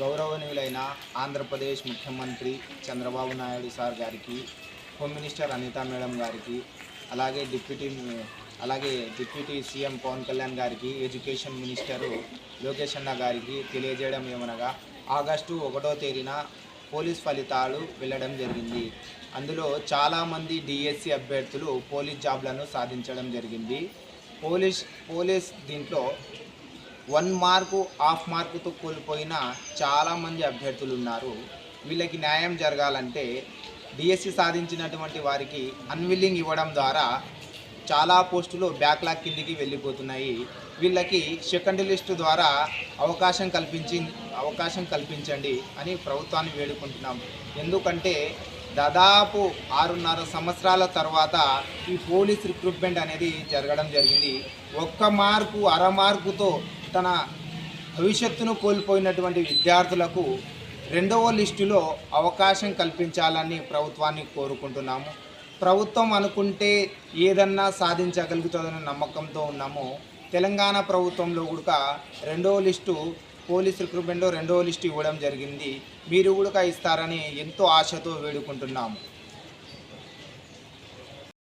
గౌరవనీయులైన ఆంధ్రప్రదేశ్ ముఖ్యమంత్రి చంద్రబాబు నాయుడు సార్ గారికి హోమ్ మినిస్టర్ అనితా మేడం గారికి అలాగే డిప్యూటీ అలాగే డిప్యూటీ సీఎం పవన్ కళ్యాణ్ గారికి ఎడ్యుకేషన్ మినిస్టరు లోకేష్ అన్న గారికి తెలియజేయడం ఏమనగా ఆగస్టు ఒకటో తేదీన పోలీస్ ఫలితాలు వెళ్ళడం జరిగింది. అందులో చాలామంది డిఎస్సి అభ్యర్థులు పోలీస్ జాబ్లను సాధించడం జరిగింది. పోలీస్ పోలీస్ దీంట్లో వన్ మార్కు హాఫ్ మార్కుతో కోల్పోయిన చాలామంది అభ్యర్థులు ఉన్నారు వీళ్ళకి న్యాయం జరగాలంటే డిఎస్సి సాధించినటువంటి వారికి అన్విల్లింగ్ ఇవ్వడం ద్వారా చాలా పోస్టులు బ్యాక్లాగ్ కిందికి వెళ్ళిపోతున్నాయి. వీళ్ళకి సెకండ్ లిస్ట్ ద్వారా అవకాశం కల్పించి అవకాశం కల్పించండి అని ప్రభుత్వాన్ని వేడుకుంటున్నాం. ఎందుకంటే దాదాపు ఆరున్నర సంవత్సరాల తర్వాత ఈ పోలీస్ రిక్రూట్మెంట్ అనేది జరగడం జరిగింది. ఒక్క మార్కు అర మార్కుతో తన భవిష్యత్తును కోల్పోయినటువంటి విద్యార్థులకు రెండవ లిస్టులో అవకాశం కల్పించాలని ప్రభుత్వాన్ని కోరుకుంటున్నాము. ప్రభుత్వం అనుకుంటే ఏదన్నా సాధించగలుగుతుందన్న నమ్మకంతో ఉన్నాము. తెలంగాణ ప్రభుత్వంలో కూడా రెండవ లిస్టు పోలీస్ రిక్రూట్మెంట్లో రెండవ లిస్టు ఇవ్వడం జరిగింది. మీరు కూడా ఇస్తారని ఎంతో ఆశతో వేడుకుంటున్నాము.